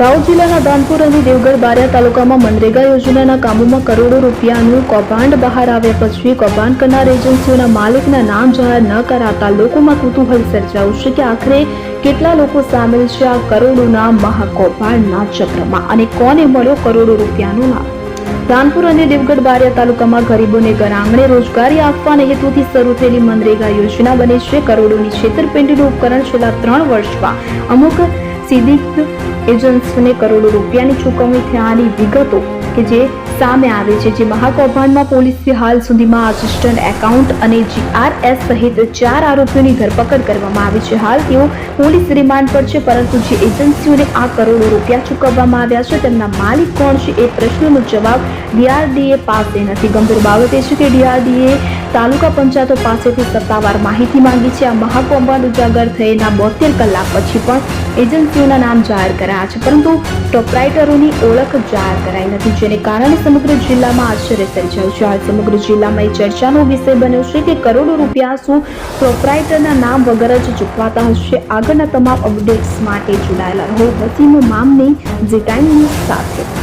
દાહોદ જિલ્લાના દાનપુર અને દેવગઢ બારિયા તાલુકામાં મનરેગા યોજનાના કામોમાં કરોડો રૂપિયાનું કૌભાંડ બહાર આવ્યા પછી કૌભાંડ કરનાર એજન્સીઓના માલિકના નામ જાહેર ન કરાતા લોકોમાં કુતૂહલ સર્જાયું છે કે આખરે કેટલા લોકો સામેલ છે આ કરોડોના મહાકૌભાંડના ચક્રમાં અને કોને મળ્યો કરોડો રૂપિયાનો લાભ? રાનપુર અને દેવગઢ બારિયા તાલુકામાં ગરીબોને ઘર આંગણે રોજગારી આપવાના હેતુથી શરૂ થયેલી મનરેગા યોજના બને છે. કરોડોની છેતરપિંડીનું ઉપકરણ છેલ્લા ત્રણ વર્ષમાં અમુક સીધી એજન્ટ્સને કરોડો રૂપિયાની ચૂકવણી થયાની વિગતો કે જે સામે આવે છે, જે મહાકૌભાંડમાં પોલીસે હાલ સુધીમાં આસિસ્ટન્ટ એકાઉન્ટ અને જીઆરએસ સહિત ચાર આરોપીઓની ધરપકડ કરવામાં આવી છે. હાલ તેઓ પોલીસ રિમાન્ડ પર છે, પરંતુ જે એજન્સીઓને આ કરોડો રૂપિયા ચૂકવવામાં આવ્યા છે, તેમના માલિક કોણ છે એ પ્રશ્નનો જવાબ ડીઆરડીએ પાસે નથી. ગંભીર બાબત એ છે કે ડીઆરડીએ તાલુકા પંચાયતો પાસેથી સત્તાવાર માહિતી માંગી છે. આ મહાકૌભાંડ ઉજાગર થયેના બોતેર કલાક પછી પણ એજન્સીઓના નામ જાહેર કરાયા છે, પરંતુ ટોપરાઇટરોની ઓળખ જાહેર કરાઈ નથી. જેને કારણે સમગ્ર જિલ્લામાં આશ્ચર્ય સર્જાયું છે. હાલ સમગ્ર જિલ્લામાં એ ચર્ચાનો વિષય બન્યો છે કે કરોડો રૂપિયા શું પ્રોપરાઇટરના નામ વગર જ ચૂકવાતા હશે? આગળના તમામ અપડેટ્સ માટે જોડાયેલા રહો. વસીમ મામની જી ટાઈમ ન્યૂઝ સાથે.